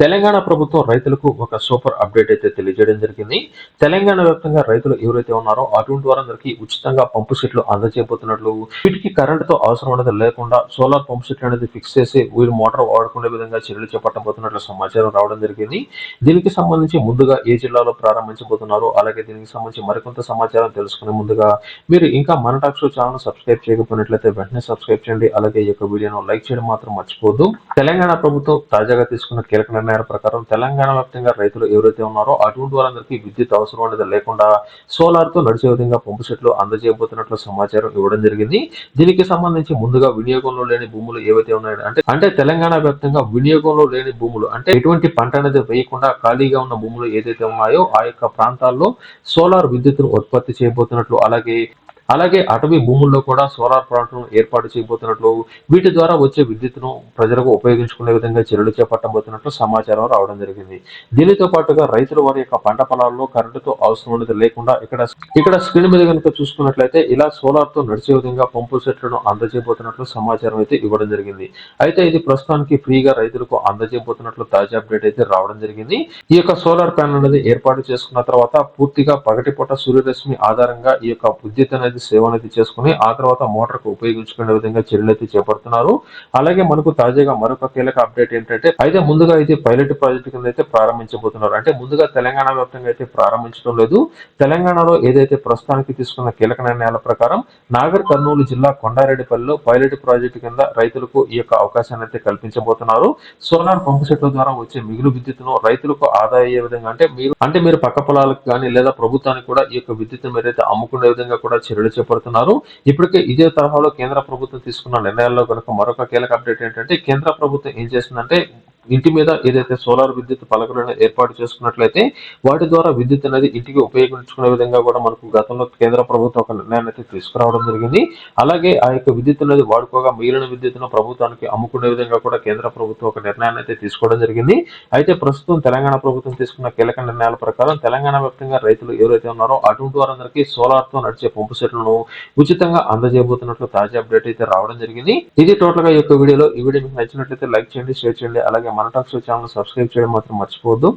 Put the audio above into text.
తెలంగాణ ప్రభుత్వం రైతులకు ఒక సూపర్ అప్డేట్ అయితే తెలియజేయడం జరిగింది. తెలంగాణ వ్యాప్తంగా రైతులు ఎవరైతే ఉన్నారో అటువంటి వారందరికీ ఉచితంగా పంపు సెట్లు అందజేయబోతున్నట్లు వీటికి కరెంటుతో అవసరం అనేది లేకుండా సోలార్ పంపు సెట్లు అనేది ఫిక్స్ చేసి వీళ్ళు మోటార్ వాడుకునే విధంగా చర్యలు చేపట్టబోతున్నట్లు సమాచారం రావడం జరిగింది. దీనికి సంబంధించి ముందుగా ఏ జిల్లాలో ప్రారంభించబోతున్నారు అలాగే దీనికి సంబంధించి మరికొంత సమాచారం తెలుసుకునే ముందుగా మీరు ఇంకా మన టాక్స్ ఛానల్ సబ్స్క్రైబ్ చేయకపోయినట్లయితే వెంటనే సబ్స్క్రైబ్ చేయండి. అలాగే ఈ యొక్క వీడియోను లైక్ చేయడం మాత్రం మర్చిపోదు తెలంగాణ ప్రభుత్వం తాజాగా తీసుకున్న కీలక మేర ప్రకారం తెలంగాణ వ్యాప్తంగా రైతులు ఎవరైతే ఉన్నారో అటువంటి వారందరికీ విద్యుత్ అవసరం అనేది లేకుండా సోలార్తో నడిచే విధంగా పంపు సెట్లు అందజేయబోతున్నట్లు సమాచారం ఇవ్వడం జరిగింది. దీనికి సంబంధించి ముందుగా వినియోగంలో లేని భూములు ఏవైతే ఉన్నాయో అంటే అంటే తెలంగాణ వ్యాప్తంగా వినియోగంలో లేని భూములు అంటే ఎటువంటి పంట అనేది వేయకుండా ఖాళీగా ఉన్న భూములు ఏదైతే ఉన్నాయో ఆ యొక్క ప్రాంతాల్లో సోలార్ విద్యుత్తును ఉత్పత్తి చేయబోతున్నట్లు అలాగే అలాగే అటవీ భూముల్లో కూడా సోలార్ ప్లాంట్లను ఏర్పాటు చేయబోతున్నట్లు వీటి ద్వారా వచ్చే విద్యుత్ను ప్రజలకు ఉపయోగించుకునే విధంగా చర్యలు చేపట్టబోతున్నట్లు సమాచారం రావడం జరిగింది. దీనితో పాటుగా రైతులు వారి యొక్క పంట పొలాల్లో కరెంటుతో అవసరం అనేది లేకుండా ఇక్కడ ఇక్కడ స్క్రీన్ మీద కనుక చూసుకున్నట్లయితే ఇలా సోలార్తో నడిచే విధంగా పంపు సెట్లను అందజేయబోతున్నట్లు సమాచారం అయితే ఇవ్వడం జరిగింది. అయితే ఇది ప్రస్తుతానికి ఫ్రీగా రైతులకు అందజేయబోతున్నట్లు తాజా అప్డేట్ అయితే రావడం జరిగింది. ఈ యొక్క సోలార్ ప్యానల్ అనేది ఏర్పాటు చేసుకున్న తర్వాత పూర్తిగా పగటిపూట సూర్యరశ్మి ఆధారంగా ఈ యొక్క విద్యుత్ అనేది సేవ అనేది చేసుకుని ఆ తర్వాత మోటార్కు ఉపయోగించుకునే విధంగా చర్యలు అయితే చేపడుతున్నారు. అలాగే మనకు తాజాగా మరొక కీలక అప్డేట్ ఏంటంటే అయితే ముందుగా అయితే పైలట్ ప్రాజెక్ట్ కింద అయితే ప్రారంభించబోతున్నారు. అంటే ముందుగా తెలంగాణ వ్యాప్తంగా అయితే ప్రారంభించడం లేదు. తెలంగాణలో ఏదైతే ప్రస్తుతానికి తీసుకున్న కీలక నిర్ణయాల ప్రకారం నాగర్ కర్నూలు జిల్లా కొండారెడ్డిపల్లిలో పైలట్ ప్రాజెక్ట్ కింద రైతులకు ఈ యొక్క అవకాశాన్ని అయితే కల్పించబోతున్నారు. సోలార్ పంపు సెట్ల ద్వారా వచ్చే మిగులు విద్యుత్తును రైతులకు ఆదా అయ్యే విధంగా అంటే మీరు అంటే మీరు పక్క పొలాలకు కానీ లేదా ప్రభుత్వానికి కూడా ఈ యొక్క విద్యుత్ మీరైతే అమ్ముకునే విధంగా కూడా చర్యలు చేపడుతున్నారు ఇప్పటికే ఇదే తరహాలో కేంద్ర ప్రభుత్వం తీసుకున్న నిర్ణయాల్లో కనుక మరొక కీలక అప్డేట్ ఏంటంటే కేంద్ర ప్రభుత్వం ఏం చేస్తుందంటే ఇంటి మీద ఏదైతే సోలార్ విద్యుత్ పలకలను ఏర్పాటు చేసుకున్నట్లయితే వాటి ద్వారా విద్యుత్ అనేది ఇంటికి ఉపయోగించుకునే విధంగా కూడా మనకు గతంలో కేంద్ర ప్రభుత్వం ఒక నిర్ణయాన్ని అయితే తీసుకురావడం జరిగింది. అలాగే ఆ యొక్క విద్యుత్ అనేది వాడుకోగా మిగిలిన విద్యుత్ను ప్రభుత్వానికి అమ్ముకునే విధంగా కూడా కేంద్ర ప్రభుత్వం ఒక నిర్ణయాన్ని అయితే తీసుకోవడం జరిగింది. అయితే ప్రస్తుతం తెలంగాణ ప్రభుత్వం తీసుకున్న కీలక నిర్ణయాల ప్రకారం తెలంగాణ వ్యాప్తంగా రైతులు ఎవరైతే ఉన్నారో అటువంటి వారందరికీ సోలార్తో నడిచే పంపు సెట్లను ఉచితంగా అందజేయబోతున్నట్లు తాజా అప్డేట్ అయితే రావడం జరిగింది. ఇది టోటల్గా ఈ యొక్క వీడియోలో. ఈ వీడియో మీకు నచ్చినట్లయితే లైక్ చేయండి షేర్ చేయండి అలాగే మన టాక్స్ ఛానల్ సబ్స్క్రైబ్ చేయడం మాత్రం మర్చిపోవద్దు.